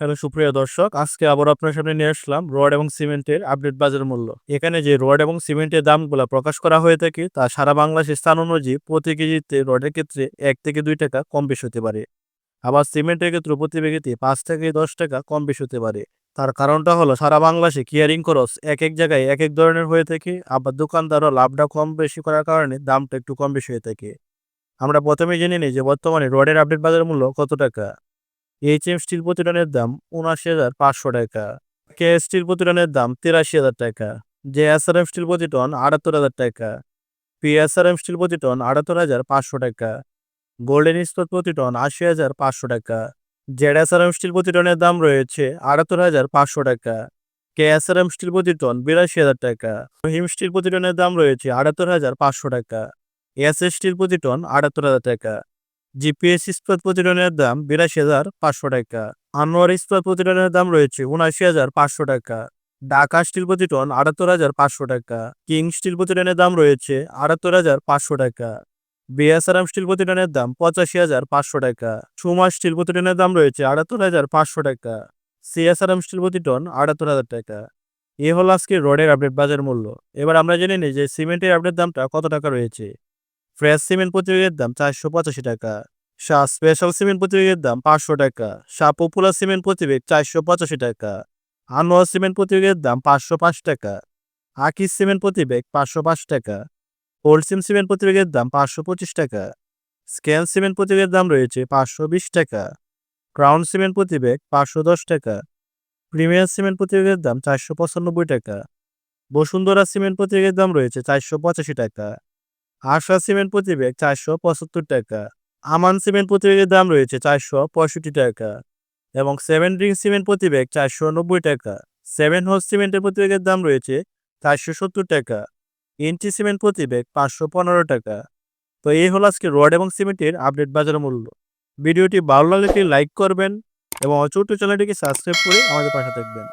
Hello, সুপ্রিয় দর্শক, আজকে আবার আপনার সামনে নিয়ে আসলাম রড এবং সিমেন্টের আপডেট বাজার মূল্য। এখানে যে রড এবং সিমেন্টের দামগুলো প্রকাশ করা হয়ে থাকে, তা সারা বাংলাদেশের স্থান অনুযায়ী প্রতি কেজিতে রডের ক্ষেত্রে এক থেকে দুই টাকা কম বেশি হতে পারে। আবার সিমেন্টের ক্ষেত্রে প্রতি কেজিতে পাঁচ থেকে দশ টাকা কম বেশি হতে পারে। তার কারণটা হলো, সারা বাংলাদেশে কিয়ারিং খরচ এক এক জায়গায় এক এক ধরনের হয়ে থাকে, আবার দোকানদারও লাভটা কম বেশি করার কারণে দামটা একটু কম বেশি হয়ে থাকে। আমরা প্রথমে জেনে নিই যে বর্তমানে রডের আপডেট বাজার মূল্য কত টাকা। এইচ এম স্টিল প্রতিটনের দাম উনআশি হাজার পাঁচশো টাকা। কে স্টিল প্রতিটনের দাম তিরাশি হাজার টাকা। J S R M steel প্রতিটন আটাত্তর হাজার টাকা। P S R M steel প্রতিটন আটাত্তর হাজার পাঁচশো টাকা। গোল্ডেন ইস্পাত প্রতিটন আশি হাজার পাঁচশো টাকা। Z S R M steel প্রতিটনের দাম রয়েছে আটাত্তর হাজার পাঁচশো টাকা। K S R M steel প্রতিটন বিরাশি হাজার টাকা। হিম স্টিল প্রতিটনের দাম রয়েছে আটাত্তর হাজার পাঁচশো টাকা। এস এস স্টিল প্রতিটন আটাত্তর হাজার টাকা। জিপিএস ইস্পাত প্রতিটনের দাম বিরাশি হাজার পাঁচশো টাকা। আনোয়ার ইস্পাত প্রতিটনের দাম রয়েছে উনআশি হাজার পাঁচশো টাকা। ঢাকা স্টিল প্রতিটন আটাত্তর হাজার পাঁচশো টাকা। কিং স্টিল প্রতিটনের দাম রয়েছে আটাত্তর হাজার পাঁচশো টাকা। বিএসআরএম স্টিল প্রতিটনের দাম পঁচাশি হাজার পাঁচশো টাকা। সুমা স্টিল প্রতিটনের দাম রয়েছে আটাত্তর হাজার পাঁচশো টাকা। সিএসআরএম স্টিল প্রতিটন আটাত্তর হাজার টাকা। এ হলো আজকে রডের আপডেট বাজার মূল্য। এবার আমরা জেনে নিই যে সিমেন্টের আপডেট দামটা কত টাকা রয়েছে। ফ্রেশ সিমেন্ট প্রতি দাম চারশো পঁচাশি টাকা। শাহ স্পেশাল সিমেন্ট প্রতি ব্যাগের দাম পাঁচশো টাকা শাহ পপুলার সিমেন্ট প্রতি ব্যাগ চারশো পঁচাশি টাকা আনোয়ার সিমেন্ট প্রতি ব্যাগের দাম পাঁচশো পাঁচ টাকা আকিস সিমেন্ট প্রতিবেগ পাঁচশো পাঁচ টাকা হোলসিম সিমেন্ট প্রতি ব্যাগের দাম পাঁচশো পঁচিশ টাকা স্ক্যান সিমেন্ট প্রতি ব্যাগের দাম রয়েছে পাঁচশো বিশ টাকা ক্রাউন সিমেন্ট প্রতিবেগ পাঁচশো দশ টাকা প্রিমিয়ার সিমেন্ট প্রতি ব্যাগের দাম চারশো পঁচানব্বই টাকা, বসুন্ধরা সিমেন্ট প্রতি ব্যাগের দাম রয়েছে চারশো পঁচাশি টাকা আশা সিমেন্ট প্রতিবেগ চারশো পঁচাত্তর টাকা আমান সিমেন্ট প্রতি ব্যাগের দাম রয়েছে চারশো পঁয়ষট্টি টাকা এবং সেভেন ড্রিং সিমেন্ট প্রতি ব্যাগ চারশো নব্বই টাকা। সেভেন হোস সিমেন্টের প্রতি ব্যাগের দাম রয়েছে চারশো সত্তর টাকা। ইঞ্চি সিমেন্ট প্রতি ব্যাগ পাঁচশো পনেরো টাকা। তো এই হলো আজকে রড এবং সিমেন্টের আপডেট বাজার মূল্য। ভিডিওটি ভালো লাগলে লাইক করবেন এবং ছোট্ট চ্যানেলটিকে সাবস্ক্রাইব করে আমাদের পাশে থাকবেন।